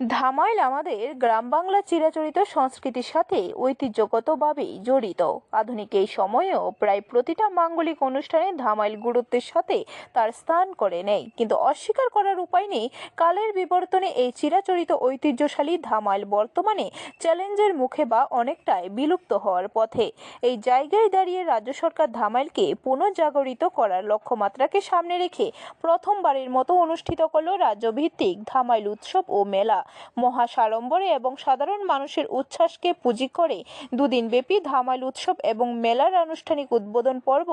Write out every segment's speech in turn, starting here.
ধামাইল আমাদের গ্রাম বাংলা চিরাচরিত সংস্কৃতির সাথে ঐতিহ্যগতভাবেই জড়িত। আধুনিক এই সময়েও প্রায় প্রতিটা মাঙ্গলিক অনুষ্ঠানে ধামাইল গুরুত্বের সাথে তার স্থান করে নেয়। কিন্তু অস্বীকার করার উপায় নেই, কালের বিবর্তনে এই চিরাচরিত ঐতিহ্যশালী ধামাইল বর্তমানে চ্যালেঞ্জের মুখে বা অনেকটাই বিলুপ্ত হওয়ার পথে। এই জায়গায় দাঁড়িয়ে রাজ্য সরকার ধামাইলকে পুনর্জাগরিত করার লক্ষ্যমাত্রাকে সামনে রেখে প্রথমবারের মতো অনুষ্ঠিত করল রাজ্যভিত্তিক ধামাইল উৎসব ও মেলা। মহা সাড়ম্বরে এবং সাধারণ মানুষের উচ্ছ্বাসকে পুঁজি করে দুদিন ব্যাপী ধামাইল উৎসব এবং মেলার আনুষ্ঠানিক উদ্বোধন পর্ব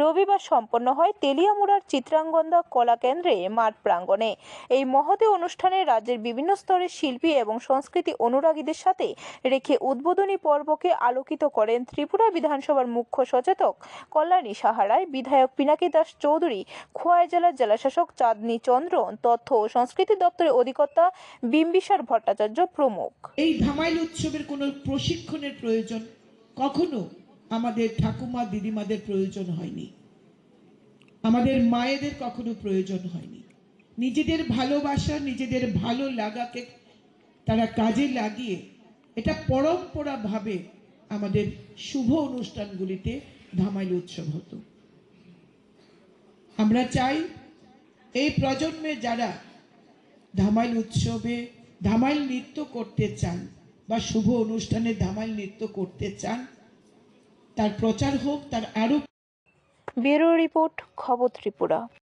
রবিবার সম্পন্ন হয় তেলিয়ামুড়ার চিত্রাঙ্গন্দা কলা কেন্দ্রে মাঠ প্রাঙ্গণে। এই মহতে অনুষ্ঠানে রাজ্যের বিভিন্ন স্তরের শিল্পী এবং সংস্কৃতি অনুরাগীদের সাথে রেখে উদ্বোধনী পর্বকে আলোকিত করেন ত্রিপুরা বিধানসভার মুখ্য সচেতক কল্যাণী সাহারায়, বিধায়ক পিনাকি দাস চৌধুরী, খোয়াই জেলার জেলাশাসক চাঁদনী চন্দ্রন তথ্য ও সংস্কৃতি দপ্তরের অধিকর্তা বিম্বিসার ভট্টাচার্য প্রমুখ। এই ধামাইল উৎসবের কোনো প্রশিক্ষণের প্রয়োজন কখনো আমাদের ঠাকুমা, দিদিমাদের প্রয়োজন হয়নি। আমাদের মায়েদের কখনো প্রয়োজন হয়নি। নিজেদের ভালোবাসা, নিজেদের ভালো লাগাকে তারা কাজে লাগিয়ে এটা পরম্পরাভাবে আমাদের শুভ অনুষ্ঠানগুলিতে ধামাইল উৎসব হতো। আমরা চাই এই প্রজন্মে যারা ধামাইল উৎসবে ধামাইল নৃত্য করতে চান বা শুভ অনুষ্ঠানে ধামাইল নৃত্য করতে চান, তার প্রচার হোক, তার আরও ব্যুরো রিপোর্ট, খবর ত্রিপুরা।